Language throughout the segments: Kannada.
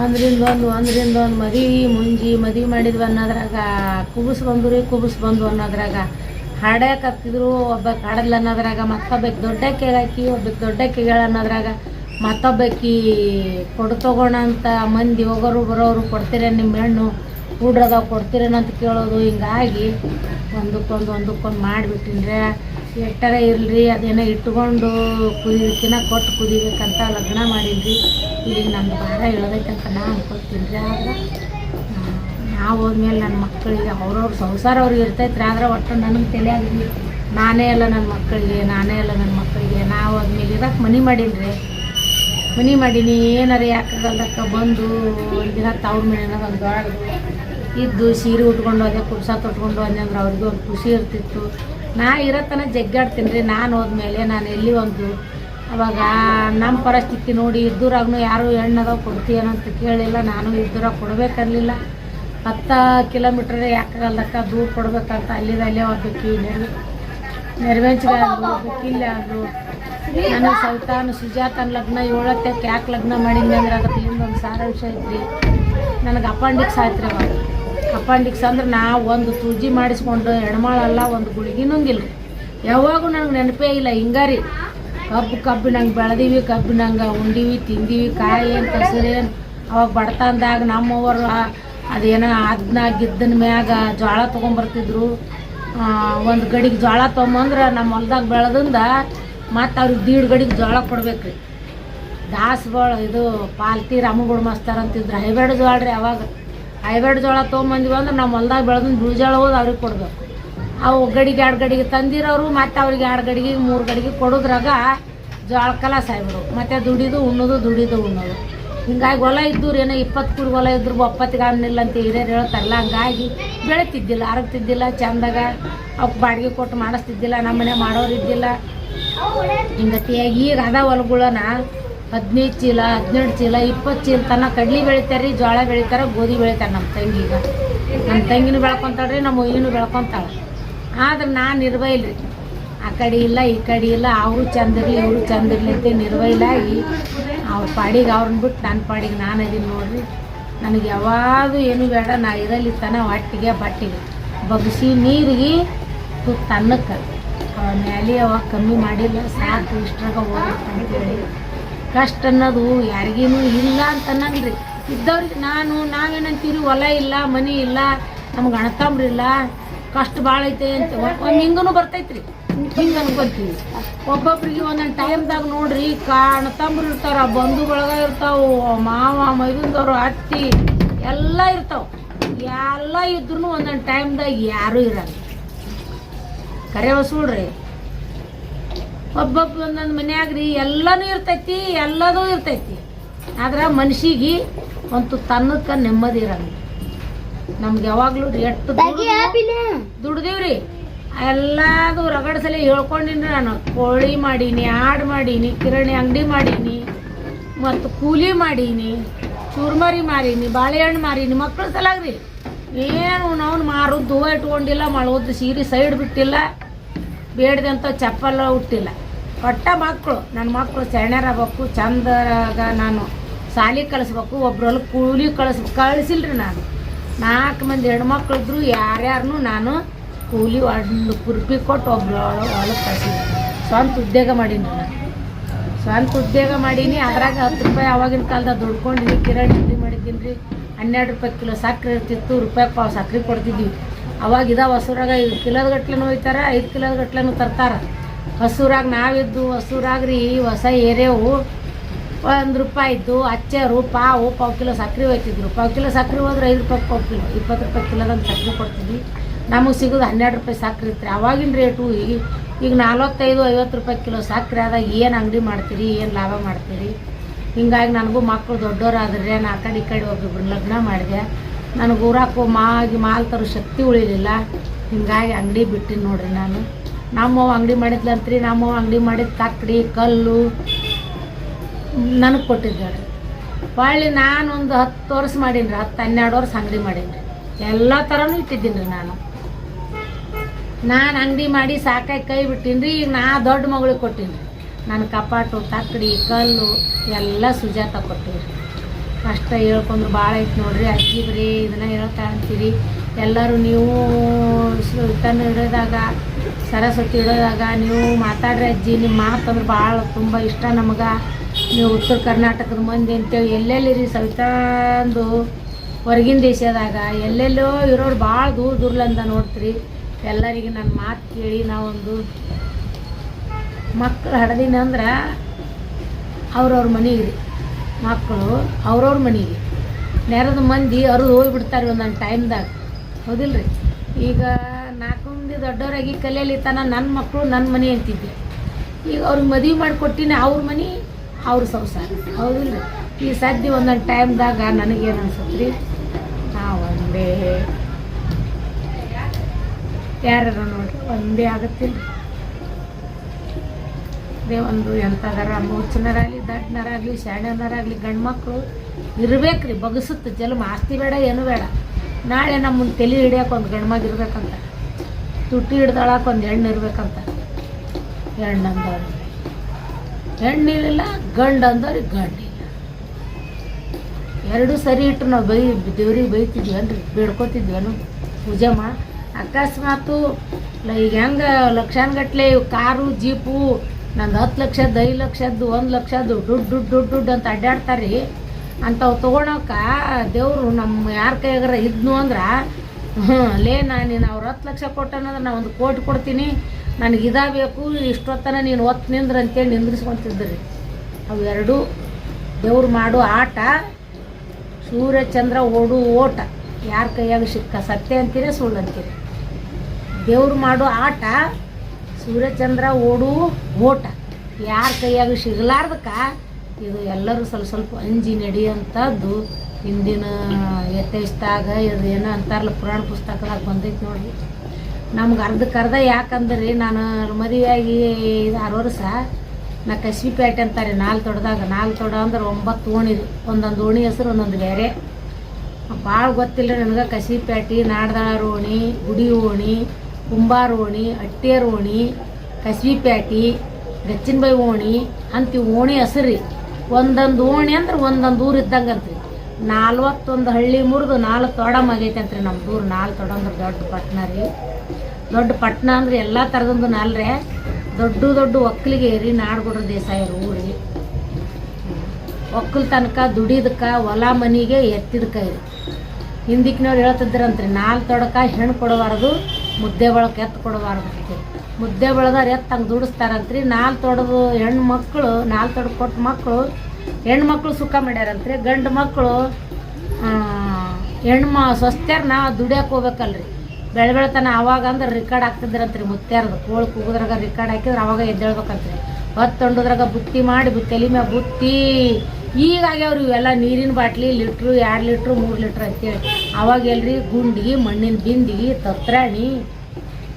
ಒಂದ್ರಿಂದ ಒಂದು ಒಂದ್ರಿಂದ ಒಂದು ಮದಿ ಮುಂಜಿ ಮದಿ ಮಾಡಿದ್ವಿ ಅನ್ನೋದ್ರಾಗ. ಕುಬುಸ್ ಬಂದು ರೀ, ಕುಬುಸ್ ಬಂದು ಅನ್ನೋದ್ರಾಗ. ಹಾಡ್ಯಾಕೆ ಹತ್ತಿದ್ರು ಒಬ್ಬಕ್ಕೆ ಹಾಡಲ್ಲ ಅನ್ನೋದ್ರಾಗ. ಮತ್ತೊಬ್ಬಕ್ಕೆ ದೊಡ್ಡಕ್ಕೆ ಒಬ್ಬಕ್ಕೆ ಕೇಳ ಅನ್ನೋದ್ರಾಗ. ಮತ್ತೊಬ್ಬಕ್ಕಿ ಕೊಡು ತೊಗೋಣ ಅಂತ ಮಂದಿ ಹೋಗೋರು ಬರೋರು ಕೊಡ್ತೀರ ನಿಮ್ಮ ಹೆಣ್ಣು ಕೂಡ್ರದಾಗ ಕೊಡ್ತೀರೇನಂತ ಕೇಳೋದು. ಹಿಂಗಾಗಿ ಒಂದಕ್ಕೊಂದು ಒಂದಕ್ಕೊಂದು ಮಾಡಿಬಿಟ್ಟಿನ್ರೆ. ಎಟ್ಟರ ಇರಲಿ, ಅದೇನೋ ಇಟ್ಕೊಂಡು ಕುದಿಯೋಕಿನ ಕೊಟ್ಟು ಕುದಿಬೇಕಂತ ಲಗ್ನ ಮಾಡಿದ್ವಿ. ಈಗ ನನ್ನ ಭಾರ ಅಂತ ನಾ ಅನ್ಕೊತೀನಿ ಆದ್ರೆ, ನಾವು ಹೋದ್ಮೇಲೆ ನನ್ನ ಮಕ್ಕಳಿಗೆ ಅವ್ರವ್ರ ಸಂಸಾರ ಅವ್ರಿಗೆ ಇರ್ತೈತ್ರಿ, ಆದ್ರೆ ಒಟ್ಟು ನನಗೆ ತಲೆಯಾಗಿ ನಾನೇ ಅಲ್ಲ ನನ್ನ ಮಕ್ಕಳಿಗೆ ನಾನೇ ಅಲ್ಲ ನನ್ನ ಮಕ್ಕಳಿಗೆ ನಾವು ಆದ್ಮೇಲೆ ಇರಕ್ಕೆ ಮನೆ ಮಾಡೀನಿ ಮನೆ ಮಾಡೀನಿ, ಏನಾರ ಯಾಕಾಗಲ್ದಕ್ಕ ಬಂದು ಒಂದಿನ ತವ್ರ ಮನೆಯಾಗ ಒಂದು ದೊಡ್ಡದು. ಇದ್ದು ಸೀರೆ ಉಟ್ಕೊಂಡು ಅದೇ ಕುಡ್ಸ ತೊಟ್ಕೊಂಡು ಅಂದ್ರೆ ಅವ್ರಿಗೂ ಒಂದು ಖುಷಿ ಇರ್ತಿತ್ತು. ನಾ ಇರತನ ಜಗ್ಗಾಡ್ತೀನಿ ರೀ. ನಾನು ಹೋದ್ಮೇಲೆ ನಾನು ಎಲ್ಲಿ ಒಂದು ಅವಾಗ ನಮ್ಮ ಪರಿಸ್ಥಿತಿ ನೋಡಿ ಇದ್ದೂರಾಗೂ ಯಾರು ಹೆಣ್ಣದಾವ್ ಕೊಡ್ತೀಯನಂತ ಕೇಳಿಲ್ಲ. ನಾನು ಇದ್ದೂರಾಗ ಕೊಡಬೇಕನ್ನಲಿಲ್ಲ ಹತ್ತು ಕಿಲೋಮೀಟ್ರ್ ಯಾಕಾಗಲ್ದಕ್ಕ? ದೂರ ಕೊಡ್ಬೇಕಂತ ಅಲ್ಲಿ ಅಲ್ಲೇ ಹೋಗ್ಬೇಕು ನೆರವಿ ನೆರವೇಂಚಿಗೆ ಅಂದ್ರು ನಾನು ಸಲ್ತಾನ್ ನನಗೆ ಸವಿತಾನ ಸುಜಾತನ ಲಗ್ನ, ಏಳತ್ತಕ್ಕೆ ಯಾಕೆ ಲಗ್ನ ಮಾಡಿದ್ವಿ ಅಂದ್ರೆ ಅದರಿಂದ ಒಂದು ಸಾರಾಂಶ ಐತಿ ಐತ್ರಿ. ನನಗೆ ಅಪಾಂಡಿಕ್ಸ್ ಆಯ್ತು ರೀ ಅವಾಗ. ಅಪಂಡಿಕ್ಸ್ ಅಂದ್ರೆ ನಾ ಒಂದು ಸೂಜಿ ಮಾಡಿಸ್ಕೊಂಡು ಹೆಣ್ಮಾಳಲ್ಲ ಒಂದು ಗುಳಿಗೆ ನುಂಗಿಲ್ಲ ಯಾವಾಗೂ ನನಗೆ ನೆನಪೇ ಇಲ್ಲ, ಹಿಂಗಾರಿ. ಕಬ್ಬು ಕಬ್ಬಿನಂಗೆ ಬೆಳೆದೀವಿ, ಕಬ್ಬಿನಂಗೆ ಉಂಡೀವಿ, ತಿಂದೀವಿ, ಕಾಯಿ ಏನು ಕಸರೇನು ಅವಾಗ ಬಡತನದಾಗ ನಮ್ಮವರು ಅದೇನೋ ಅದನ್ನ ಗಿದ್ದನ ಮ್ಯಾಗ ಜೋಳ ತೊಗೊಂಬರ್ತಿದ್ರು. ಒಂದು ಗಡಿಗೆ ಜೋಳ ತೊಗೊಂಬಂದ್ರೆ ನಮ್ಮ ಹೊಲ್ದಾಗ ಬೆಳೆದಿಂದ ಮತ್ತು ಅವ್ರಿಗೆ ದೀಡ್ ಗಡಿಗೆ ಜೋಳ ಕೊಡ್ಬೇಕು ರೀ ದಾಸ್ಗಳು ಇದು ಪಾಲ್ತಿ ರಾಮಗುಡ ಮಸ್ತಾರ ಅಂತಿದ್ರು. ಹೈಬ್ರಿಡ್ ಜೋಳ ರೀ ಅವಾಗ. ಹೈಬ್ರಿಡ್ ಜೋಳ ತೊಗೊಂಬಂದಿವಿ ಅಂದ್ರೆ ನಮ್ಮ ಹೊಲ್ದಾಗ ಬೆಳೆದ್ ಬಿಳು ಜೋಳ ಹೋದ್ ಅವ್ರಿಗೆ ಕೊಡ್ಬೇಕು. ಅವು ಗಡಿಗೆ ಎರಡು ಗಡಿಗೆ ತಂದಿರೋರು, ಮತ್ತು ಅವ್ರಿಗೆ ಎರಡು ಗಡಿಗೆ, ಮೂರು ಗಡಿಗೆ ಕೊಡೋದ್ರಾಗ ಜೋಳ ಕಲಾಸ ಆಗ್ಬಿಡು. ಮತ್ತು ದುಡಿದು ಉಣ್ಣೋದು ದುಡಿದು ಉಣ್ಣೋದು. ಹಿಂಗಾಗಿ ಹೊಲ ಇದ್ದವ್ರು ಏನೋ ಇಪ್ಪತ್ತು ಕುರಿ ಹೊಲ ಇದ್ರು ಒಪ್ಪತ್ತಿಗೆ ಅನ್ನಿಲ್ಲ ಅಂತ ಹಿರಿಯರು ಹೇಳ್ತಾರಲ್ಲ, ಹಂಗಾಗಿ ಬೆಳಿತಿದ್ದಿಲ್ಲ, ಅರಗ್ತಿದ್ದಿಲ್ಲ, ಚಂದಾಗ ಅವಕ್ಕೆ ಬಾಡಿಗೆ ಕೊಟ್ಟು ಮಾಡಿಸ್ತಿದ್ದಿಲ್ಲ ನಮ್ಮ ಮನೆ ಮಾಡೋರು ಇದ್ದಿಲ್ಲ ಹಿಂಗತಿಯಾಗಿ ಈಗ ಅದ ಹೊಲಗಳನ್ನ ಹದಿನೈದು ಚೀಲ ಹದಿನೆಂಟು ಚೀಲ, ಇಪ್ಪತ್ತು ಚೀಲ ತನಕ ಕಡ್ಲಿ ಬೆಳಿತಾರೆ ರೀ ಜೋಳ ಬೆಳಿತಾರೆ, ಗೋಧಿ ಬೆಳಿತಾರೆ ನಮ್ಮ ತಂಗಿಗೆ ನಮ್ಮ ತಂಗಿನೂ ಬೆಳ್ಕೊತಾಳ್ರಿ, ನಮ್ಮ ಹುಯ್ಯನೂ ಬೆಳ್ಕೊತಾಳೆ. ಆದ್ರೆ ನಾನು ನಿರ್ವಹಿಲ್ರಿ ಆ ಕಡೆ ಇಲ್ಲ, ಈ ಕಡೆ ಇಲ್ಲ, ಅವರು ಚಂದಿರಲಿ ಇವರು ಚಂದಿರಲಿ ಅಂತ ನಿರ್ವಹಿಲಾಗಿ ಅವ್ರ ಪಾಡಿಗೆ ಅವ್ರನ್ನ ಬಿಟ್ಟು ನನ್ನ ಪಾಡಿಗೆ ನಾನು ಅದೀನಿ ನೋಡ್ರಿ. ನನಗೆ ಯಾವಾಗೂ ಏನು ಬೇಡ, ನಾ ಇರಲಿ ತನ ಹೊಟ್ಟಿಗೆ ಬಟ್ಟಿಗೆ. ಬಗ್ಸಿ ನೀರಿಗೆ ತುತ್ತು ಅನ್ನಕ್ಕೆ ಅವ ಮ್ಯಾಲೆ ಅವಾಗ ಕಮ್ಮಿ ಮಾಡಿಲ್ಲ, ಸಾಕು ಇಷ್ಟ್ರಾಗ ಹೋಗ್ಬೇಕು ಅಂತೇಳಿ. ಕಷ್ಟ ಅನ್ನೋದು ಯಾರಿಗೇನು ಇಲ್ಲ ಅಂತ ಅನ್ನಂಗಿರಿ ಇದ್ದವ್ರಿಗೆ ನಾನು ನಾವೇನಂತೀವಿ ಹೊಲ ಇಲ್ಲ, ಮನೆ ಇಲ್ಲ, ನಮ್ಗೆ ಅಣತಂಬ್ರಿಲ್ಲ ಕಷ್ಟ ಭಾಳ ಐತೆ ಅಂತ ಹಿಂಗೂ ಬರ್ತೈತ್ರಿ. ಹಿಂಗೆ ಅನ್ಕೊಂತೀವಿ. ಒಬ್ಬೊಬ್ರಿಗೆ ಒಂದೊಂದು ಟೈಮ್ದಾಗ ನೋಡ್ರಿ ಕಾಣತಾಂಬ್ರಿ ಇರ್ತಾರ ಬಂಧು ಬಳಗ ಇರ್ತಾವು, ಮಾವ ಮೈದುಂದವರು ಅತ್ತಿ, ಎಲ್ಲ ಇರ್ತಾವ. ಎಲ್ಲ ಇದ್ರೂ ಒಂದೊಂದು ಟೈಮ್ದಾಗ ಯಾರೂ ಇರಲ್ಲ. ಕರೆ ವಸೂಡ್ರಿ ಒಬ್ಬೊಬ್ಬ ಒಂದೊಂದು ಮನ್ಯಾಗ ರೀ ಎಲ್ಲನೂ ಇರ್ತೈತಿ ಎಲ್ಲದೂ ಇರ್ತೈತಿ. ಆದ್ರೆ ಮನ್ಷಿಗೆ ಒಂದು ತನ್ನಕ್ಕೆ ನೆಮ್ಮದಿ ಇರಲ್ಲ. ನಮ್ಗೆ ಯಾವಾಗಲೂ ರೀ ಎಷ್ಟು ಎಲ್ಲಾದು ರಗಡ ರಗಡ್ಸಲಿ ಹೇಳ್ಕೊಂಡಿನಿ ನಾನು. ಕೋಳಿ ಮಾಡೀನಿ ಆಡ್ ಮಾಡೀನಿ ಕಿರಣಿ ಅಂಗಡಿ ಮಾಡೀನಿ ಮತ್ತು ಕೂಲಿ ಮಾಡೀನಿ ಚೂರ್ಮರಿ ಮಾರೀನಿ ಬಾಳೆಹಣ್ಣು ಮಾರೀನಿ ಮಕ್ಕಳು ಸಲಾಗ್ರಿ. ಏನು ನಾವು ಮಾರುದ್ದು ದೂವ ಇಟ್ಕೊಂಡಿಲ್ಲ ಮಳೋದು ಸೀರೆ ಸೈಡ್ ಬಿಟ್ಟಿಲ್ಲ ಬೇಡ್ದಂಥ ಚಪ್ಪಲ ಹುಟ್ಟಿಲ್ಲ. ಒಟ್ಟ ಮಕ್ಕಳು ನನ್ನ ಮಕ್ಕಳು ಸೆಣ್ಯರಾಗಬೇಕು ಚಂದರಾಗ ನಾನು ಸಾಲಿ ಕಳಿಸ್ಬೇಕು ಒಬ್ರಲ್ಲಿ ಕೂಲಿ ಕಳಿಸ್, ಕಳಿಸಿಲ್ರಿ ನಾನು. ನಾಲ್ಕು ಮಂದಿ ಹೆಣ್ಮಕ್ಳು ಇದ್ರು ಯಾರ್ಯಾರು ನಾನು ಕೂಲಿ ಒಂದು ಕುರ್ಪಿ ಕೊಟ್ಟು ಒಬ್ರು ಹೊಲಕ್ಕೆ ಕಳಿಸಿದ್ದೆ. ಸ್ವಂತ ಉದ್ಯೋಗ ಮಾಡೀನಿ ನಾನು. ಸ್ವಂತ ಉದ್ಯೋಗ ಮಾಡೀನಿ, ಅದ್ರಾಗ ಹತ್ತು ರೂಪಾಯಿ ಅವಾಗಿನ ಕಾಲದಾಗ ದುಡ್ಕೊಂಡಿನಿ ಕಿರಾಣಿ ಅಂಗಡಿ ಮಾಡಿದ್ದೀನಿ ರೀ ಹನ್ನೆರಡು ರೂಪಾಯಿ ಕಿಲೋ ಸಕ್ಕರೆ ಇರ್ತಿತ್ತು, ರೂಪಾಯಿ ಪಾವು ಸಕ್ಕರೆ ಕೊಡ್ತಿದ್ವಿ. ಅವಾಗ ಇದ ಹೊಸರಾಗ ಐದು ಕಿಲೋದ ಗಟ್ಲೆನೂ ಒಯ್ತಾರೆ, ಐದು ಕಿಲೋದ ಗಟ್ಲೆನೂ ತರ್ತಾರ. ಹಸುರಾಗ ನಾವಿದ್ದು ರೀ ಹೊಸ ಏರೇವು ಒಂದು ರೂಪಾಯಿ ಇದ್ದು, ಅಚ್ಚರು, ಪಾವು ಪಾವು ಕಿಲೋ ಸಕ್ಕರೆ ಹೋಯ್ತಿದ್ರು. ಪಾವು ಕಿಲೋ ಸಕ್ಕರೆ ಹೋದ್ರೆ ಐದು ರೂಪಾಯಿ ಪಾವು ಕಿಲೋ ಇಪ್ಪತ್ತು ರೂಪಾಯಿ ಕಿಲೋದಂಗೆ ಸಕ್ಕರೆ ಕೊಡ್ತಿದ್ವಿ. ನಮಗೆ ಸಿಗೋದು ಹನ್ನೆರಡು ರೂಪಾಯಿ ಸಕ್ಕರೆ ಇತ್ತು ಅವಾಗಿನ ರೇಟು ಈಗ ಈಗ ನಲ್ವತ್ತೈದು, ಐವತ್ತು ರೂಪಾಯಿ ಕಿಲೋ ಸಕ್ಕರೆ ಆದಾಗ ಏನು ಅಂಗಡಿ ಮಾಡ್ತೀರಿ, ಏನು ಲಾಭ ಮಾಡ್ತೀರಿ? ಹಿಂಗಾಗಿ ನನಗೂ ಮಕ್ಕಳು ದೊಡ್ಡವರಾದ್ರೆ ನಾ ಆ ಕಡೆ ಈ ಕಡೆ ಒಬ್ಬೊಬ್ರು ಲಗ್ನ ಮಾಡಿದೆ. ನನಗೆ ಊರಾಕು ಮಾಗಿ ಮಾಲ್ ತರೋ ಶಕ್ತಿ ಉಳಿಲಿಲ್ಲ. ಹಿಂಗಾಗಿ ಅಂಗಡಿ ಬಿಟ್ಟಿನಿ ನೋಡ್ರಿ ನಾನು. ನಮ್ಮವ್ವ ಅಂಗಡಿ ಮಾಡಿದ್ಲಂತ್ರಿ ನಮ್ಮವ್ವ ಅಂಗಡಿ ಮಾಡಿದ ತಕ್ಕಡಿ ಕಲ್ಲು ನನಗೆ ಕೊಟ್ಟಿದ್ದಾಳೆ ಹೊಳ್ಳಿ ನಾನು ಒಂದು ಹತ್ತು ವರ್ಷ ಮಾಡೀನಿ ರೀ ಹತ್ತು ಹನ್ನೆರಡು ವರ್ಷ ಅಂಗಡಿ ಮಾಡೀನಿ ಎಲ್ಲ ಥರನೂ ಇಟ್ಟಿದ್ದೀನಿ ರೀ ನಾನು. ನಾನು ಅಂಗಡಿ ಮಾಡಿ ಸಾಕಾಗಿ ಕೈ ಬಿಟ್ಟೀನಿ ರೀ ಈಗ ನಾ ದೊಡ್ಡ ಮಗಳಿಗೆ ಕೊಟ್ಟೀನಿ ರೀ ನನ್ನ ಕಪಾಟು ತಕ್ಕಡಿ ಕಲ್ಲು ಎಲ್ಲ ಸುಜಾತ ಕೊಟ್ಟಿವಿ ಕಷ್ಟ ಹೇಳ್ಕೊಂಡ್ರು ಭಾಳ ಐತೆ ನೋಡ್ರಿ ಅಜ್ಜಿ ಬರೀ ಇದನ್ನ ಹೇಳ್ತಾ ಅಂತೀರಿ. ಎಲ್ಲರೂ ನೀವು ತನ್ನ ಇಡೋದಾಗ ಸರಸ್ವತಿ ಇಡೋದಾಗ ನೀವು ಮಾತಾಡ್ರಿ ಅಜ್ಜಿ, ನಿಮ್ಮ ಮಾತಂದ್ರೆ ಭಾಳ ತುಂಬ ಇಷ್ಟ ನಮಗೆ. ನೀವು ಉತ್ತರ ಕರ್ನಾಟಕದ ಮಂದಿ ಅಂತೇಳಿ ಎಲ್ಲೆಲ್ಲಿರಿ ಸವಿತಾಂದು ಹೊರಗಿನ ದೇಶದಾಗ, ಎಲ್ಲೆಲ್ಲೋ ಇರೋರು ಭಾಳ ದೂರ ದೂರ್ಲಂದ ನೋಡ್ತೀರಿ. ಎಲ್ಲರಿಗೆ ನನ್ನ ಮಾತು ಕೇಳಿ ನಾವೊಂದು ಮಕ್ಕಳು ಹಡ್ದೀನಿ ಅಂದ್ರೆ ಅವ್ರವ್ರ ಮನೆಗೆ ಮಕ್ಕಳು ಅವ್ರವ್ರ ಮನೆಗೆ. ನೆರೆದ ಮಂದಿ ಅರಿದು ಹೋಗ್ಬಿಡ್ತಾರೆ ಒಂದೊಂದು ಟೈಮ್ದಾಗ ಹೌದಿಲ್ಲ ರೀ ಈಗ ದೊಡ್ಡವರಾಗಿ ಕಲೆಯಲ್ಲಿ ತನ ನನ್ನ ಮಕ್ಕಳು ನನ್ನ ಮನೆ ಅಂತಿದ್ದೆ. ಈಗ ಅವ್ರಿಗೆ ಮದುವೆ ಮಾಡಿಕೊಟ್ಟಿನಿ ಅವ್ರ ಮನೆ, ಅವ್ರ ಸಂಸಾರ. ಹೌದಿಲ್ಲ? ಈ ಸದ್ಯ ಒಂದೊಂದು ಟೈಮ್ದಾಗ ನನಗೇನು ಅನ್ಸುತ್ತೆ ರೀ ಒಂದೇ. ಯಾರು ನೋಡ್ರಿ, ಒಂದೇ ಆಗತ್ತಿಲ್ಲ. ಅದೇ ಒಂದು ಎಂಥದಾರ ಮೂಚನರಾಗಲಿ ದಡ್ಡನರಾಗಲಿ, ಶಾಣ್ಯನರಾಗಲಿ ಗಂಡು ಮಕ್ಕಳು ಇರ್ಬೇಕು ರೀ ಬಗಸುತ್ತೆ ಜಲ್ಮ. ಆಸ್ತಿ ಬೇಡ, ಏನು ಬೇಡ. ನಾಳೆ ನಮ್ಮನ್ನು ತಲೆ ಹಿಡಿಯೋಕೆ ಒಂದು ಗಂಡು ಮಗ ಇರ್ಬೇಕಂತ. ತುಟ್ಟಿ ಹಿಡ್ದಾಳಕ್ಕೆ ಒಂದು ಹೆಣ್ಣು ಇರ್ಬೇಕಂತ. ಹೆಣ್ಣು ಅಂದವ್ರಿಗೆ ಹೆಣ್ಣಿರಲಿಲ್ಲ ಗಂಡು ಅಂದವ್ರಿಗೆ ಗಂಡಿಲ್ಲ ಎರಡು ಸರಿ ಇಟ್ಟು ನಾವು ಬೈ, ದೇವ್ರಿಗೆ ಬೈತಿದ್ವೇನ್ರಿ? ಬೇಡ್ಕೋತಿದ್ವೇನು? ಪೂಜೆ ಮಾ, ಅಕಸ್ಮಾತು ಈಗ ಹೆಂಗೆ ಲಕ್ಷಾನುಗಟ್ಲೆ ಕಾರು, ಜೀಪು, ನಂದು ಹತ್ತು ಲಕ್ಷದ್ದು, ಐದು ಲಕ್ಷದ್ದು, ಒಂದು ಲಕ್ಷದ್ದು, ದುಡ್ಡು ದುಡ್ಡು ದುಡ್ಡು ದುಡ್ಡು ಅಂತ ಅಡ್ಡಾಡ್ತಾರೆ. ಅಂಥವು ತೊಗೊಳಕ ದೇವರು ನಮ್ಮ ಯಾರ ಕೈಯಾಗಾರ ಇದ್ನು ಅಂದ್ರೆ ಹ್ಞೂ ಲೇ, ನಾನು ನೀನು ಅವ್ರು ಹತ್ತು ಲಕ್ಷ ಕೊಟ್ಟನಂದ್ರೆ ನಾ ಒಂದು ಕೋಟಿ ಕೊಡ್ತೀನಿ. ನನಗೆ ಇದಾ ಬೇಕು, ಇಷ್ಟೊತ್ತನ ನೀನು ಒತ್ತು ನಿಂದ್ರೆ ಅಂತೇಳಿ ಅವು ಎರಡೂ ದೇವ್ರು ಮಾಡೋ ಆಟ ಸೂರ್ಯಚಂದ್ರ ಓಡು ಓಟ. ಯಾರ ಕೈಯಾಗ ಸಿಕ್ಕ ಸತ್ಯ ಅಂತೀರಿ, ಸುಳ್ಳು ಅಂತೀರಿ. ದೇವ್ರು ಮಾಡೋ ಆಟ ಸೂರ್ಯಚಂದ್ರ ಓಡು ಓಟ. ಯಾರ ಕೈಯಾಗ ಸಿಗಲಾರ್ದಕ್ಕ, ಇದು ಎಲ್ಲರೂ ಸ್ವಲ್ಪ ಸ್ವಲ್ಪ ಅಂಜಿ ನಡೆಯುವಂಥದ್ದು ಹಿಂದಿನ ಯಥೇಷ್ಟಾಗ ಇದು ಏನೋ ಅಂತಾರಲ್ಲ ಪುರಾಣ ಪುಸ್ತಕದಾಗ ಬಂದೈತಿ ನೋಡ್ರಿ ನಮ್ಗೆ ಅರ್ಧಕ್ಕೆ ಅರ್ಧ ಯಾಕಂದ್ರೆ ನಾನು ಮದುವೆಯಾಗಿ ಆರು ವರ್ಷ, ನಾ ಕಸಿಪೇಟೆ ಅಂತಾರೆ, ನಾಲ್ ತೊಡ್ದಾಗ, ನಾಲ್ ತೊಡ ಅಂದ್ರೆ ಒಂಬತ್ತು ಓಣಿ ಒಂದೊಂದು ಓಣಿ ಹೆಸರು, ಒಂದೊಂದು ಬೇರೆ. ಭಾಳ ಗೊತ್ತಿಲ್ಲ ನನಗೆ ಕಸಿಪೇಟೆ ನಾಡ್ದಾಳ ಓಣಿ, ಗುಡಿ ಓಣಿ, ಕುಂಬಾರ ಓಣಿ, ಅಟ್ಟೇರ್ ಓಣಿ ಗಚ್ಚಿನ ಬೈ ಓಣಿ ಅಂತ ಓಣಿ ಹೆಸರು ರೀ. ಒಂದೊಂದು ಓಣಿ ಅಂದ್ರೆ ಒಂದೊಂದು ಊರು ಇದ್ದಂಗೆ ಅಂತ್ರಿ ನಾಲ್ವತ್ತೊಂದು ಹಳ್ಳಿ ಮುರಿದು ನಾಲ್ಕು ತೊಡಮ್ ಆಗೈತೆ ಅಂತ ರೀ ನಮ್ಮ ಊರು. ನಾಲ್ಕು ತೊಡ ಅಂದ್ರೆ ದೊಡ್ಡ ಪಟ್ಟಣ ರೀ. ದೊಡ್ಡ ಪಟ್ಟಣ ಅಂದ್ರೆ ಎಲ್ಲ ಥರದೊಂದು ನಾಲ್ರೆ. ದೊಡ್ಡ ದೊಡ್ಡ ಒಕ್ಕಲಿಗೆ ರೀ ನಾಡ್ಗುಡ್ರ ದೇಸಾಯರು ಊರಿ. ಒಕ್ಕಲ್ ತನಕ ದುಡಿದಕ್ಕೆ, ಹೊಲ ಮನಿಗೆ ಎತ್ತಿದ್ಕ ರೀ. ಹಿಂದಿಕ್ನವ್ರು ಹೇಳ್ತಿದ್ರಂತ್ರಿ, ನಾಲ್ಕು ತೊಡಕ ಹೆಣ್ಣು ಕೊಡಬಾರ್ದು, ಮುದ್ದೆ ಬಳಕ ಎತ್ತು ಕೊಡಬಾರ್ದು ಅಂತ ಮುದ್ದೆ ಬಳದವ್ರು ಎತ್ತು ಹಂಗೆ ದುಡಿಸ್ತಾರಂತ್ರಿ. ನಾಲ್ಕು ತೊಡದು ಹೆಣ್ಣು ಮಕ್ಕಳು ನಾಲ್ಕು ತೊಡದು ಕೊಟ್ಟ ಮಕ್ಕಳು ಹೆಣ್ಣು ಮಕ್ಕಳು ಸುಖ ಮಾಡ್ಯಾರಂತ್ರಿ. ಗಂಡು ಮಕ್ಕಳು ಹೆಣ್ಣು ಮ ದುಡಿಯಕ್ಕೆ ಹೋಗ್ಬೇಕಲ್ರಿ. ಬೆಳೆ ಬೆಳತನ ಅವಾಗ ಅಂದ್ರೆ ರಿಕಾರ್ಡ್ ಹಾಕ್ತಿದ್ರಂತ್ರಿ ಮುತ್ತ್ಯಾರದು ಕೋಳಿ ಕೂಗಿದ್ರಾಗ ರಿಕಾರ್ಡ್ ಹಾಕಿದ್ರೆ ಅವಾಗ ಎದ್ದೇಳ್ಬೇಕಂತ್ರಿ. ಹೊತ್ತೊಂಡದ್ರಾಗ ಬುತ್ತಿ ಮಾಡಿ ಬು- ತಲೆ ಮ್ಯಾಗ ಬುತ್ತಿ. ಅವರು ಇವೆಲ್ಲ ನೀರಿನ ಬಾಟ್ಲಿ, ಲೀಟ್ರು ಎರಡು ಲೀಟ್ರು, ಮೂರು ಲೀಟ್ರ್ ಅಂತೇಳಿ. ಅವಾಗ ಎಲ್ರಿ ಗುಂಡಿಗೆ, ಮಣ್ಣಿನ ಬಿಂದಿಗೆ, ತತ್ರಾಣಿ,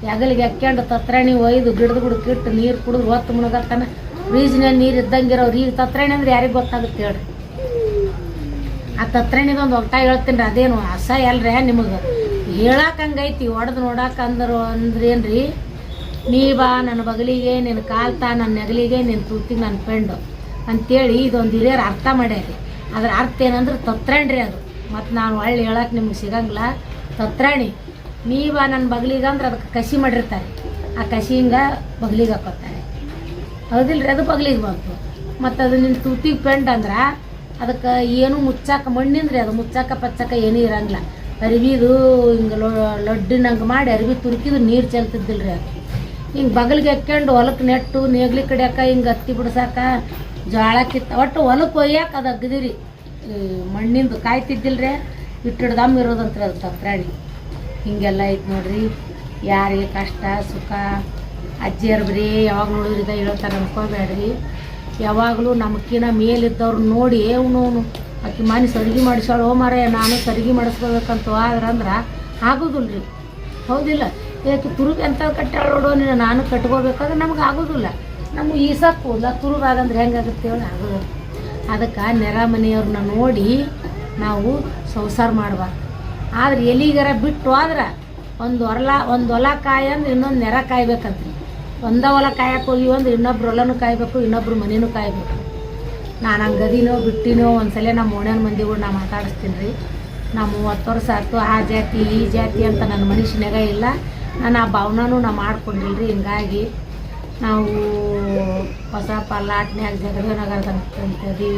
ಹೆಗಲಿಗೆ ಹಾಕ್ಯಂಡು ತತ್ರಾಣಿ ಒಯ್ದು ಗಿಡದ ಗುಡ್ಕಿಟ್ಟು ಇಟ್ಟು ನೀರು ಕುಡಿದು ಹೊತ್ತು ಮುಣಗತ್ತಾನ ಫ್ರೀಜ್ನಾಗ ನೀರು ಇದ್ದಂಗಿರೋರು ಈಗ ತತ್ರಣೆ ಅಂದ್ರೆ ಯಾರಿಗೆ ಗೊತ್ತಾಗುತ್ತೆ ಹೇಳ್ರಿ? ಆ ತತ್ರಾಣಿದೊಂದು ಒಗ್ಟ ಹೇಳ್ತೀನಿ ರೀ, ಅದೇನು ಅಸಹ್ಯ ಅಲ್ರಿ, ನಿಮಗೆ ಹೇಳಕ್ಕೆ ಹಂಗೈತಿ, ಒಡೆದು ನೋಡಕ್ಕೆ ಅಂದರು ಅಂದ್ರೇನ್ರಿ ನೀ ಬಾ ನನ್ನ ಬಗಲಿಗೆ ನಿನ್ನ ಕಾಲ್ತಾ ನನ್ನ ನೆಗಲಿಗೆ ನಿನ್ನ ತೂತಿಗೆ ನನ್ನ ಪೆಂಡು ಅಂತೇಳಿ ಇದೊಂದು ಹಿರಿಯರು ಅರ್ಥ ಮಾಡ್ಯಾರಿ. ಅದ್ರ ಅರ್ಥ ಏನಂದ್ರೆ ತತ್ರಣ್ರಿ ಅದು. ಮತ್ತು ನಾನು ಒಳ್ಳೆ ಹೇಳಕ್ಕೆ ನಿಮ್ಗೆ ಸಿಗಂಗಿಲ್ಲ. ತತ್ರಾಣಿ, ನೀ ಬಾ ನನ್ನ ಬಗಲಿಗೆ ಅಂದ್ರೆ ಅದಕ್ಕೆ ಕಸಿ ಮಾಡಿರ್ತಾರೆ. ಆ ಕಸಿ ಹಿಂಗೆ ಬಗಲಿಗೆ ಹಾಕೋತಾರೆ. ಹೌದಿಲ್ರಿ, ಅದು ಬಗ್ಲಿಗೆ ಬಂತು ಮತ್ತು ಅದು ನಿನ್ನ ತೂತಿಗೆ ಪೆಂಟ್ ಅಂದ್ರೆ, ಅದಕ್ಕೆ ಏನು ಮುಚ್ಚಾಕ ಮಣ್ಣಿಂದ್ರಿ, ಅದು ಮುಚ್ಚಾಕ ಪಚ್ಚಾಕ ಏನೂ ಇರಂಗಿಲ್ಲ. ಅರಿವಿದು ಹಿಂಗೆ ಲಡ್ಡಿನಂಗೆ ಮಾಡಿ ಅರಿವಿ ತುರುಕಿದು ನೀರು ಚೆಲ್ತಿದ್ದಿಲ್ರಿ ಅದು. ಹಿಂಗೆ ಬಗಲಿಗೆ ಎಕ್ಕೊಂಡು ಹೊಲಕ್ಕೆ ನೆಟ್ಟು, ನೇಗ್ಲಿ ಕಡಿಯಾಕ ಹಿಂಗೆ ಹತ್ತಿ ಬಿಡ್ಸಾಕ ಜೋಳ ಕಿತ್ತ, ಒಟ್ಟು ಹೊಲಕ್ಕೆ ಒಯ್ಯಾಕ ಅದು ಅಗ್ದಿರಿ. ಈ ಕಾಯ್ತಿದ್ದಿಲ್ಲ ಕಾಯ್ತಿದ್ದಿಲ್ರಿ, ಇಟ್ಟಿಡ್ದಮ್ ಇರೋದಂತ್ರಿ ಅದು ತತ್ರಾಣಿ ಹಿಂಗೆಲ್ಲ ಐತೆ ನೋಡ್ರಿ, ಯಾರಿಗೆ ಕಷ್ಟ, ಸುಖ. ಅಜ್ಜಿಯರು ಬರೀ ಯಾವಾಗ ನೋಡಿದ್ರಿಂದ ಹೇಳ್ತಾರೆ ಅನ್ಕೋಬೇಡ್ರಿ. ಯಾವಾಗಲೂ ನಮ್ಕಿನ ಮೇಲಿದ್ದವ್ರು ನೋಡಿ ಅವನು ಅವನು. ಆಕಿ ಮನೆ ಸರಿಗೆ ಮಾಡಿಸೋಳು ಮಾರೇ ನಾನು ಸರಿಗೆ ಮಾಡಿಸ್ಕೋಬೇಕಂತ ಆದ್ರಂದ್ರೆ ಆಗೋದಿಲ್ಲ ರೀ ಹೌದಿಲ್ಲ. ಯಾಕೆ ತುರುಬಿ ಅಂತ ಕಟ್ಟಾಳು ನೀನು ನಾನು ಕಟ್ಕೋಬೇಕಾದ್ರೆ ನಮ್ಗೆ ಆಗೋದಿಲ್ಲ. ನಮ್ಗೆ ಈಸಕ್ಕೆ ಕೂದಲ ತುರುಗಾಗಂದ್ರೆ ಹೆಂಗಾಗುತ್ತೆ ಹೇಳಿ? ಆಗೋದು ಅದಕ್ಕೆ ನೆರ ಮನೆಯವ್ರನ್ನ ನೋಡಿ ನಾವು ಸಂಸಾರ ಮಾಡ್ಬಾರ್ದು. ಆದ್ರೆ ಎಲಿಗರ ಬಿಟ್ಟು ಆದ್ರೆ ಒಂದು ಹೊಲ ಒಂದು ಹೊಲ ಕಾಯಿ ಅಂದ್ರೆ ಇನ್ನೊಂದು ನೆರ ಕಾಯ್ಬೇಕಂತ್ರಿ. ಒಂದ ಹೊಲ ಕಾಯಕ್ಕೆ ಹೋಗಿ ಒಂದು ಇನ್ನೊಬ್ರು ಹೊಲನೂ ಕಾಯ್ಬೇಕು, ಇನ್ನೊಬ್ರು ಮನೇನು ಕಾಯ್ಬೇಕು. ನಾನು ಹಂಗದಿನೋ ಬಿಟ್ಟಿನೋ, ಒಂದ್ಸಲ ನಮ್ಮ ಓಣ್ಯನ ಮಂದಿಗಳು ನಾ ಮಾತಾಡಿಸ್ತೀನಿ ರೀ ನಾ ಮೂವತ್ತು ವರ್ಷ ಆಯ್ತು, ಆ ಜಾತಿ, ಈ ಜಾತಿ ಅಂತ ನನ್ನ ಮನುಷ್ಯನಾಗ ಇಲ್ಲ. ನಾನು ಆ ಭಾವನೂ ನಾ ರೀ ಹಿಂಗಾಗಿ ನಾವು ಹೊಸ ಪಲ್ಲಾಟ್ನ್ಯಾಗ ಜಗದೇವನಗರದ ಅಂತೀವಿ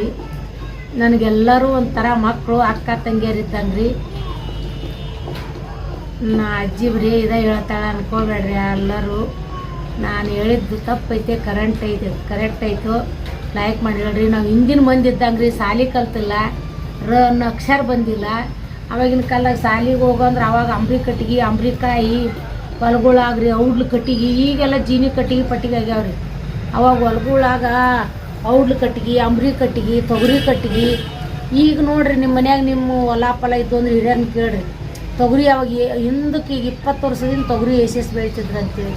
ನನಗೆಲ್ಲರೂ ಒಂಥರ ಮಕ್ಕಳು ಅಕ್ಕ ತಂಗಿಯರು ಇದ್ದಂಗೆ ರೀ ನಾ ಅಜ್ಜಿ ಬರೀ ಇದೇ ಹೇಳ್ತಾಳೆ ಅನ್ಕೋಬೇಡ್ರಿ ಎಲ್ಲರೂ. ನಾನು ಹೇಳಿದ್ದು ತಪ್ಪೈತೆ ಕರೆಂಟ್ ಐತೆ ಕರೆಕ್ಟ್ ಆಯಿತು ಲೈಕ್ ಮಾಡಿ ಹೇಳ್ರಿ, ನಾವು ಹಿಂದಿನ ಮಂದಿ ಇದ್ದಂಗೆ ರೀ ಸಾಲಿ ಕಲ್ತಿಲ್ಲ, ರ ಅನ್ನೋ ಅಕ್ಷರ ಬಂದಿಲ್ಲ. ಅವಾಗಿನ ಕಾಲಾಗ ಸಾಲಿಗೆ ಹೋಗಂದ್ರೆ ಅವಾಗ ಅಂಬ್ರಿ ಕಟ್ಟಿಗೆ ಅಂಬ್ರಿಕಾಯಿ ಹೊಲಗಳಾಗ್ರಿ ಔಡ್ಲು ಕಟ್ಟಿಗೆ, ಈಗೆಲ್ಲ ಜೀನಿ ಕಟ್ಟಿಗೆ ಪಟ್ಟಿಗೆ ಆಗ್ಯಾವ್ರಿ. ಅವಾಗ ಹೊಲಗಳಾಗ ಔಡ್ಲು ಕಟ್ಟಿಗೆ, ಅಂಬ್ರಿ ಕಟ್ಟಿಗೆ, ತೊಗರಿ ಕಟ್ಟಿಗೆ. ಈಗ ನೋಡ್ರಿ ನಿಮ್ಮ ಮನ್ಯಾಗ ನಿಮ್ಮ ಹೊಲ ಫಲ ಇದ್ದು ಅಂದ್ರೆ ಹಿರಿಯರ್ನ ಕೇಳ್ರಿ. ತೊಗರಿ ಅವಾಗ ಹಿಂದಕ್ಕೆ ಈಗ ಇಪ್ಪತ್ತು ವರ್ಷದಿಂದ ತೊಗರಿ ಎಸ್ ಅಂತೇಳಿ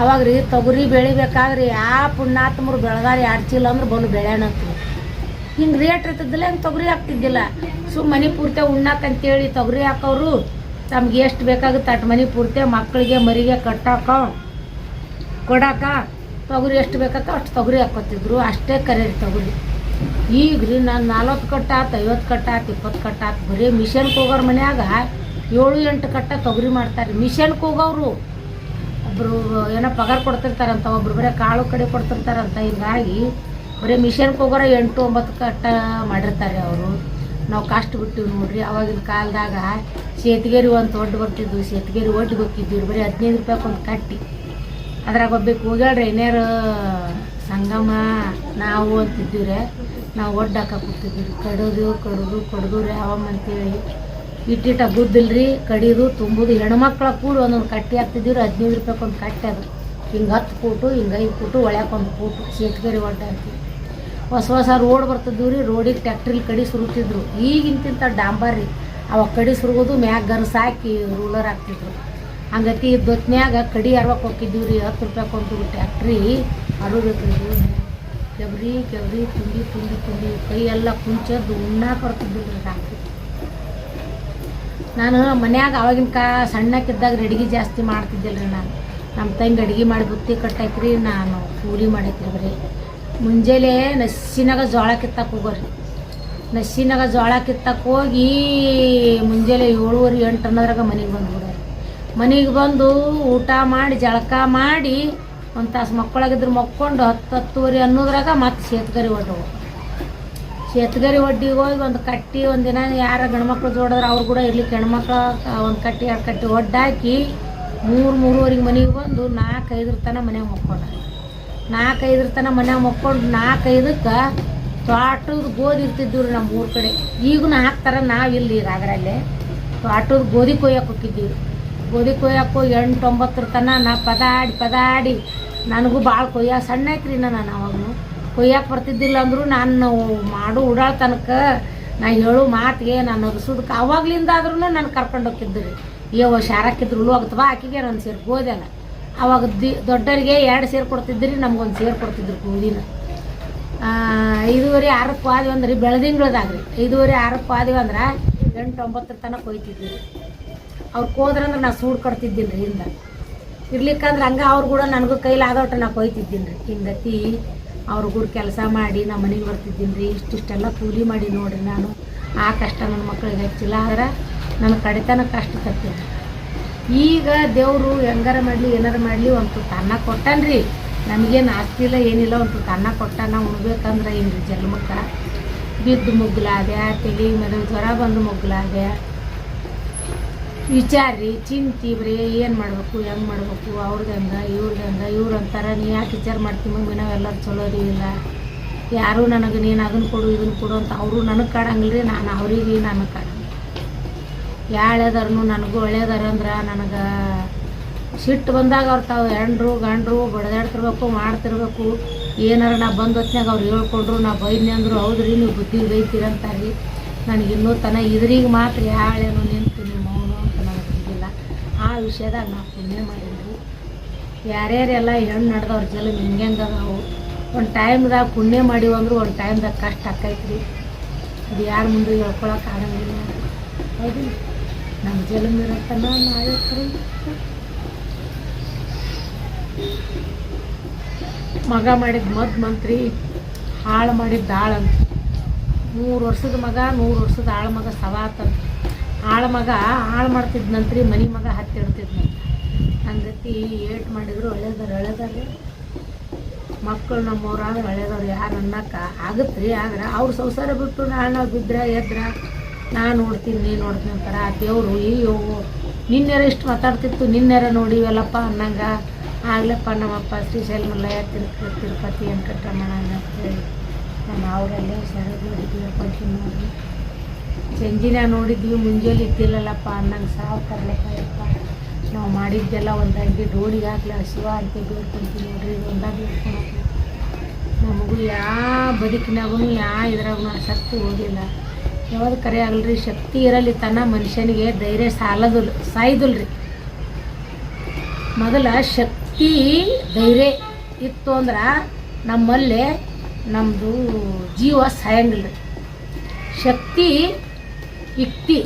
ಅವಾಗ ರೀ ತೊಗರಿ ಬೆಳಿಬೇಕಾದ್ರೆ ಯಾ ಪುಣ್ಯಾತ್ಮರು ಬೆಳೆದಾರ ಎರಡು ಚೀಲ ಅಂದ್ರೆ ಬಲು ಬೆಳೆಯಣಂತ್ರಿ ಹಿಂಗೆ ರೇಟ್ ಇರ್ತದಿಲ್ಲ ಹಿಂಗೆ ತೊಗರಿ ಹಾಕ್ತಿದ್ದಿಲ್ಲ. ಸುಮ್ಮ ಮನೆ ಪೂರ್ತಿ ಉಣ್ಣಾಕಂತೇಳಿ ತೊಗರಿ ಹಾಕೋರು ತಮ್ಗೆ ಎಷ್ಟು ಬೇಕಾಗುತ್ತೆ ಅಟ್ ಮನೆ ಪೂರ್ತಿ ಮಕ್ಕಳಿಗೆ ಮರಿಗೆ ಕಟ್ಟಾಕ, ಕೊಡಾಕ ತೊಗರಿ ಎಷ್ಟು ಬೇಕಾಕ ಅಷ್ಟು ತೊಗರಿ ಹಾಕೋತಿದ್ರು ಅಷ್ಟೇ ಕರೆ ತೊಗರಿ. ಈಗ ರೀ ನಾನು ನಲ್ವತ್ತು ಕಟ್ಟ ಆತು, ಐವತ್ತು ಕಟ್ಟ ಆತು, ಇಪ್ಪತ್ತು ಕಟ್ಟ ಆತು. ಬರೀ ಮಿಷನ್ಗೆ ಹೋಗೋರು ಮನ್ಯಾಗ ಏಳು ಎಂಟು ಕಟ್ಟ ತೊಗರಿ ಮಾಡ್ತಾರೆ. ಮಿಷನ್ಗೆ ಹೋಗೋರು ಒಬ್ಬರು ಏನೋ ಪಗಾರ ಕೊಡ್ತಿರ್ತಾರಂತ, ಒಬ್ರು ಬರೀ ಕಾಳು ಕಡೆ ಕೊಡ್ತಿರ್ತಾರಂತ, ಹಿಂಗಾಗಿ ಬರೀ ಮಿಷನ್ಗೆ ಹೋಗೋರ ಎಂಟು ಒಂಬತ್ತು ಕಟ್ಟ ಮಾಡಿರ್ತಾರೆ ಅವರು. ನಾವು ಕಷ್ಟ ಬಿಟ್ಟಿವಿ ನೋಡ್ರಿ, ಅವಾಗಿನ ಕಾಲದಾಗ ಸೇತಗೇರಿ ಒಂದು ಒಡ್ಡು ಬರ್ತಿದ್ವು, ಸೇತಗೇರಿ ಒಡ್ಡು ಗೊತ್ತಿದ್ವಿ ಬರೀ ಹದಿನೈದು ರೂಪಾಯಿ ಒಂದು ಕಟ್ಟಿ. ಅದ್ರಾಗ ಒಬ್ಬಕ್ಕೆ ಹೋಗ್ಯಾಳ್ರಿ ಏನೇರು ಸಂಗಮ, ನಾವು ಅಂತಿದ್ದೀವ್ರೆ, ನಾವು ಒಡ್ಡು ಹಾಕಕ್ಕೆ ಕಡೋದು ಕಡೋದು ಕೊಡ್ದು ರೀ ಅವಮ್ಮ ಅಂತೇಳಿ. ಇಟ್ಟಿಟ್ಟ ಗುದ್ದಿಲ್ರಿ, ಕಡಿದು, ತುಂಬುದು ಹೆಣ್ಮಕ್ಳ ಕೂಡಿ ಒಂದೊಂದು ಕಟ್ಟಿ ಹಾಕ್ತಿದ್ದೀವಿ ಹದಿನೈದು ರೂಪಾಯಿ ಒಂದು ಕಟ್ಟಿ ಅದು. ಹಿಂಗೆ ಹತ್ತು ಕೂಟು, ಹಿಂಗೆ ಐದು ಕೂಟು ಒಳ್ಯಾಕೊಂದು ಕೂಟು ಸೇತಗೇರಿ ಒಡ್ಡ ಹಾಕಿ ಹೊಸ ಹೊಸ ರೋಡ್ ಬರ್ತಿದ್ವು ರೀ ರೋಡಿಗೆ ಟ್ಯಾಕ್ಟ್ರಿಲಿ ಕಡಿ ಸುರುತ್ತಿದ್ರು. ಈಗಿಂತಿಂತ ಡಾಂಬರ್ ರೀ ಅವಾಗ ಕಡಿ ಸುರುಗೋದು, ಮ್ಯಾಗ ಗರ್ಸ್ ಹಾಕಿ ರೂಲರ್ ಹಾಕ್ತಿದ್ರು. ಹಂಗತಿ ದೊತ್ನ್ಯಾಗ ಕಡಿ ಅರ್ವಕ್ಕೆ ಹೋಗಿದ್ದೀವಿ ರೀ ಹತ್ತು ರೂಪಾಯಿ ಕೊಂಡು ಟ್ಯಾಕ್ಟ್ರಿ. ಅರುಬೇಕು ಕೆಬ್ರಿ ಕೆಬ್ರಿ ತುಂಬಿ ತುಂಬಿ ತುಂಬಿ, ಕೈಯೆಲ್ಲ ಕುಂಚದ್ದು ಉಣ್ಣಾಕ ಬರ್ತಿದ್ದಿಲ್ಲ ರೀ ನಾನು ಮನ್ಯಾಗ ಅವಾಗಿನ ಕಾ ಸಣ್ಣಕ್ಕಿದ್ದಾಗ ಅಡುಗೆ ಜಾಸ್ತಿ ಮಾಡ್ತಿದ್ದಿಲ್ಲ ರೀ ನಾನು. ನಮ್ಮ ತಂಗಿ ಅಡುಗೆ ಮಾಡಿ ಬುತ್ತಿ ಕಟ್ಟಾಕ್ರಿ ನಾನು ಕೂಲಿ ಮಾಡೈತ್ರಿ ಬರೀ. ಮುಂಜಾನೆ ನಸ್ಸಿನಾಗ ಜೋಳ ಕಿತ್ತಕ್ಕೆ ಹೋಗೋರಿ. ನಸ್ಸಿನಾಗ ಜೋಳ ಕಿತ್ತಕ್ಕೆ ಹೋಗಿ ಮುಂಜಾನೆ ಏಳುವರೆ ಎಂಟು ಅನ್ನೋದ್ರಾಗ ಮನೆಗೆ ಬಂದ್ಬಿಡೋರಿ ಮನೆಗೆ ಬಂದು ಊಟ ಮಾಡಿ, ಜಳಕ ಮಾಡಿ ಒಂದು ತಾಸು ಮಕ್ಕಳಾಗಿದ್ರು ಮಕ್ಕೊಂಡು ಹತ್ತು ಹತ್ತುವರೆ ಅನ್ನೋದ್ರಾಗ ಮತ್ತೆ ಸೇತುಗರಿ ಹೊಟ್ಟು ಸೇತುಗರಿ ಒಡ್ಡಿಗೆ ಹೋಗಿ ಒಂದು ಕಟ್ಟಿ ಒಂದು ದಿನ ಯಾರ ಗಂಡ್ಮಕ್ಳು ಜೋಡಿದ್ರೆ ಅವ್ರು ಕೂಡ ಇರ್ಲಿಕ್ಕೆ ಹೆಣ್ಮಕ್ಳು ಒಂದು ಕಟ್ಟಿ, ಎರಡು ಕಟ್ಟಿ ಒಡ್ಡಾಕಿ ಮೂರು, ಮೂರುವರೆಗೆ ಮನೆಗೆ ಬಂದು ನಾಲ್ಕೈದ್ರ ತನಕ ಮನ್ಯಾಗ ಮಕ್ಕೊಂಡ. ನಾಲ್ಕೈದ್ರ ತನಕ ಮನ್ಯಾಗ ಮಕ್ಕೊಂಡು ನಾಲ್ಕೈದಕ್ಕೆ ತೋಟದ ಗೋಧಿ ಇರ್ತಿದ್ದು ರೀ ನಮ್ಮ ಊರ ಕಡೆ. ಈಗೂ ಹಾಕ್ತಾರೆ ನಾವಿಲ್ಲಿ ಅದರಲ್ಲೇ. ತೋಟದ ಗೋಧಿ ಕೊಯ್ಯಕ್ಕೆ ಹೋಗಿದ್ದೀವಿ ಗೋಧಿ ಕೊಯ್ಯಕ್ಕೆ ಎಂಟು ತನಕ ನಾ ಪದಾಡಿ ಪದಾಡಿ ನನಗೂ ಭಾಳ ಕೊಯ್ಯ. ಸಣ್ಣ ಐತ್ರಿ ನಾನು ಅವಾಗೂ ಕೊಯ್ಯಕ್ಕೆ ಬರ್ತಿದ್ದಿಲ್ಲ ಅಂದರೂ ನಾನು ಮಾಡು ಉಡಾಳ ತನಕ ನಾ ಹೇಳು ಮಾತಿಗೆ ನಾನು ಒದಿಸೋದಕ್ಕೆ ಅವಾಗ್ಲಿಂದ ಆದ್ರೂ ನಾನು ಕರ್ಕೊಂಡು ಹೋಗ್ತಿದ್ದೆ ರೀ. ಯೋ ಶಾರಕ್ಕಿದ್ರು ಆಗ್ತವ ಆಕಿಗೆ ಒಂದು ಸೇರು ಗೋದೆಲ್ಲ ಅವಾಗ ದಿ ದೊಡ್ಡರಿಗೆ ಎರಡು ಸೇರು ಕೊಡ್ತಿದ್ರಿ ನಮ್ಗೊಂದು ಸೇರು ಕೊಡ್ತಿದ್ರು ಗೋಧಿನ ಐದುವರೆ ಆರು ಆರಕ್ಕೆ ಹೋದ್ವಿ ಅಂದ್ರೆ ರೀ ಐದುವರೆ ಆರಕ್ಕೆ ಹೋದ್ವಿ ಅಂದ್ರೆ ಎಂಟು ಒಂಬತ್ತರ ತನಕ ಕೊಯ್ತಿದ್ವಿ ರೀ. ಅವ್ರು ಹೋದ್ರಂದ್ರೆ ನಾ ಸೂಡ್ ಕಟ್ತಿದ್ದೀನಿ ರೀ ಹಿಂದೆ. ಇರ್ಲಿಕ್ಕಂದ್ರೆ ಹಂಗೆ ಅವ್ರು ಕೂಡ ನನಗೂ ಕೈಲಿ ಆದೋಟ ನಾ ಕೊಯ್ತಿದ್ದೀನಿ ರೀ. ಹಿಂಗತಿ ಅವ್ರ ಗುರು ಕೆಲಸ ಮಾಡಿ ನಮ್ಮ ಮನೆಗೆ ಬರ್ತಿದ್ದೀನಿ ರೀ ಇಷ್ಟಿಷ್ಟೆಲ್ಲ ಕೂಲಿ ಮಾಡಿ ನೋಡ್ರಿ ನಾನು. ಆ ಕಷ್ಟ ನನ್ನ ಮಕ್ಕಳಿಗೆ ಹಚ್ಚಿಲ್ಲ, ಆದ್ರೆ ನನ್ನ ಕಡಿತನ ಕಷ್ಟ ತಪ್ಪಿಲ್ಲ ಈಗ ದೇವರು ಹೆಂಗಾರ ಮಾಡಲಿ, ಏನಾರ ಮಾಡಲಿ ಒಂದು ತನ್ನ ಕೊಟ್ಟನ್ರಿ. ನಮಗೇನು ಆಸ್ತಿ ಇಲ್ಲ ಏನಿಲ್ಲ, ಒಂದು ತನ್ನ ಅನ್ನ ಕೊಟ್ಟಾನ ಉಣ್ಬೇಕಂದ್ರೆ ಹಿಂಗೆ ಜನ್ಮಕ್ಕೆ? ಬಿದ್ದು ಮುಗ್ಲಾದೆ ತಲೆ ಮೇಲೆ ಜ್ವರ ಬಂದು ಮುಗ್ಲಾದೆ ವಿಚಾರಿ ಚಿಂತಿ ಬರೀ ಏನು ಮಾಡಬೇಕು, ಹೆಂಗ್ ಮಾಡಬೇಕು ಅವ್ರದ್ದು ಹೆಂಗೆ ಇವ್ರದ್ದು ಹೆಂಗೆ, ಇವ್ರು ಅಂತಾರೆ, ನೀ ಯಾಕೆ ವಿಚಾರ ಮಾಡ್ತೀವಿ ಮಮ್ಮಿ ನಾವೆಲ್ಲರೂ ಚಲೋ ಇಲ್ಲ. ಯಾರೂ ನನಗೆ, ನೀನು ಅದನ್ನು ಕೊಡು ಇದನ್ನು ಕೊಡು ಅಂತ ಅವರು ನನಗೆ ಕಾಡಂಗಿಲ್ಲ ರೀ ನಾನು ಅವ್ರಿಗೆ ನನಗೆ ಕಾಡಂಗಿಲ್ಲ ಯಾಳ್ಯದಾರನು ನನಗೂ ಒಳ್ಳೆಯದಾರ ಅಂದ್ರೆ ನನಗೆ ಸಿಟ್ಟು ಬಂದಾಗ ಅವ್ರು ತಾವು ಹೆಂಡ್ರು, ಗಂಡ್ರು ಬಡ್ದಾಡ್ತಿರ್ಬೇಕು, ಮಾಡ್ತಿರ್ಬೇಕು. ಏನಾರ ನಾ ಬಂದ ಹೊತ್ನಾಗ ಅವ್ರು ಹೇಳ್ಕೊಂಡ್ರು, ನಾ ಬೈದ್ನಿ ಅಂದ್ರು, ಹೌದ್ರಿ, ನೀವು ಬುದ್ಧಿ ಬೈತೀರಿ ಅಂತಾರೆ ನನಗೆ ತನ ಇದ್ರಿಗೆ ಮಾತ್ರ ಯಾಳೇನು ನಿಂತು ನಿಮ್ಮ ಅವನು ಅಂತ ನನಗೆ ಬಂದಿಲ್ಲ ಆ ವಿಷಯದಾಗ ನಾವು ಪುಣ್ಯ ಮಾಡಿದ್ವಿ. ಯಾರ್ಯಾರೆಲ್ಲ ಹೆಣ್ಣು ನಡೆದವ್ರ ಜಲ ಹಿಂಗೆ ಅದಾವು ಒಂದು ಟೈಮ್ದಾಗ ಪುಣ್ಯ ಮಾಡಿವಂದ್ರೆ ಒಂದು ಟೈಮ್ದಾಗ ಕಷ್ಟ ಆಕೈತ್ರಿ. ಅದು ಯಾರು ಮುಂದೆ ಹೇಳ್ಕೊಳಕ್ಕೆ ಆಗಂಗಿಲ್ಲ. ಹೌದು. ನಮ್ಮ ಜಲಮ್ ಇರತ್ತನ ನಾವೇ ಕರೆ ಮಗ ಮಾಡಿದ ಮದ್ ಮಂತ್ರಿ, ಹಾಳು ಮಾಡಿದ್ದ ಆಳಂತ ಮೂರು ವರ್ಷದ ಮಗ, ನೂರು ವರ್ಷದ ಆಳು ಮಗ ಸವಾತಂತ ಆಳ ಮಗ ಹಾಳು ಮಾಡ್ತಿದ್ನಂತ್ರಿ, ಮನೆ ಮಗ ಹತ್ತಿಡ್ತಿದ್ನಂತ. ಹಂಗತಿ ಏಟ್ ಮಾಡಿದ್ರು ಒಳ್ಳೇದಾರ ಒಳ್ಳೇದಾರ. ಮಕ್ಕಳು ನಮ್ಮವ್ರಾದ್ರೆ ಒಳ್ಳೇದವ್ರು ಯಾರು ಅನ್ನಕ್ಕೆ ಆಗತ್ತೆ ರೀ ಆದ್ರೆ ಅವ್ರ ಸಂಸಾರ ಬಿಟ್ಟು ನಾನು ನಾವು ಬಿದ್ರೆ, ಎದ್ರ, ನಾನು ನೋಡ್ತೀನಿ ನೀ ನೋಡ್ತೀನಿ ಅಂತಾರೆ. ಆ ದೇವರು, ಅಯ್ಯೋ, ನಿನ್ನೆರ ಇಷ್ಟು ಮಾತಾಡ್ತಿತ್ತು, ನಿನ್ನೆರ ನೋಡಿವಲ್ಲಪ್ಪ ಅನ್ನಂಗೆ. ಆಗ್ಲಪ್ಪ ನಮ್ಮಪ್ಪ ಶ್ರೀಶೈಲ ಮಲ್ಲಯ್ಯ ತಿರುಪ ತಿರುಪತಿ ವೆಂಕಟರಮಣ ಅಂತ ಹೇಳಿ. ನಾನು ಅವರಲ್ಲೇ ನೋಡಿದ್ವಿ ಕೊಡ್ತೀನಿ ನೋಡ್ರಿ ಸಂಜಿನ ನೋಡಿದ್ವಿ ಮುಂಜಾನೆ ಇದ್ದಿಲ್ಲಲ್ಲಪ್ಪ ಅನ್ನಂಗೆ ಸಾವು ತರಲೇಕಾಯಪ್ಪ ನಾವು ಮಾಡಿದ್ದೆಲ್ಲ ಒಂದು ಅಂಗಿ ಡೋಣಿಗೆ ಹಾಕ್ಲಿ ಹಸಿವ ಅಂತ ಬೇಡ್ಕೊಂತೀವಿ ನೋಡ್ರಿ ಒಂದಾಗ ಬೇಡ್ಕೊಳಕ್ಕೆ ನಮಗೂ ಯಾವ ಬದುಕಿನಾಗೂ ಯಾವ ಇದ್ರಾಗೂ ಶಕ್ತಿ ಹೋಗಿಲ್ಲ. ಯಾವ್ದು ಕರೆ ಆಗಲ್ರಿ, ಶಕ್ತಿ ಇರಲಿ ತನ ಮನುಷ್ಯನಿಗೆ, ಧೈರ್ಯ ಸಾಲದಿಲ್ಲ ರೀ ಮೊದಲ ಶಕ್ತಿ, ಧೈರ್ಯ ಇತ್ತು ಅಂದ್ರೆ ನಮ್ಮಲ್ಲೇ ನಮ್ಮದು ಜೀವ ಸಾಯಂಗಿಲ್ಲ ಶಕ್ತಿ ಯುಕ್ತಿ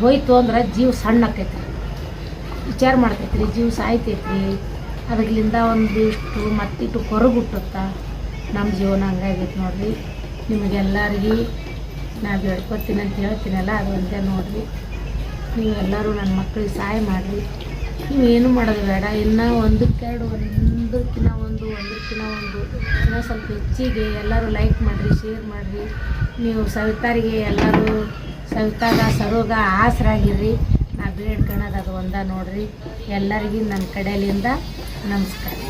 ಹೋಯ್ತು ಅಂದ್ರೆ ಜೀವ ಸಣ್ಣ ಆಕೈತೆ ವಿಚಾರ ಮಾಡ್ತೈತೆ ರೀ ಜೀವ ಸಾಯ್ತೈತಿ ಅದರ್ಲಿಂದ ಒಂದು ಒಂದಿಷ್ಟು ಮತ್ತಿಟ್ಟು ಹೊರಗುಟ್ಟುತ್ತ ನಮ್ಮ ಜೀವನ ಹಂಗಾಗೈತೆ ನೋಡ್ರಿ. ನಿಮಗೆಲ್ಲರಿಗೂ ನಾ ಬೇಡ್ಕೊತೀನಿ ಅಂತ ಹೇಳ್ತೀನಲ್ಲ, ಅದು ಒಂದೇ ನೋಡ್ರಿ. ನೀವೆಲ್ಲರೂ ನನ್ನ ಮಕ್ಕಳಿಗೆ ಸಹಾಯ ಮಾಡಿರಿ. ನೀವೇನು ಮಾಡೋದು ಬೇಡ, ಇನ್ನೂ ಒಂದಕ್ಕೆರಡು ಒಂದಕ್ಕಿನ ಒಂದು ಒಂದಕ್ಕಿನ ಒಂದು. ಇನ್ನೂ ಸ್ವಲ್ಪ ಹೆಚ್ಚಿಗೆ ಎಲ್ಲರೂ ಲೈಕ್ ಮಾಡಿರಿ ಶೇರ್ ಮಾಡಿರಿ. ನೀವು ಸವಿತಾರಿಗೆ ಎಲ್ಲರೂ ಸವಿತಾಗ ಸರೋಗ ಆಸರಾಗಿರ್ರಿ. ನಾ ಬೇಡ್ಕೊಳೋದು ಅದು ಒಂದ ನೋಡ್ರಿ. ಎಲ್ಲರಿಗೂ ನನ್ನ ಕಡೆಯಿಂದ ನಮಸ್ಕಾರ.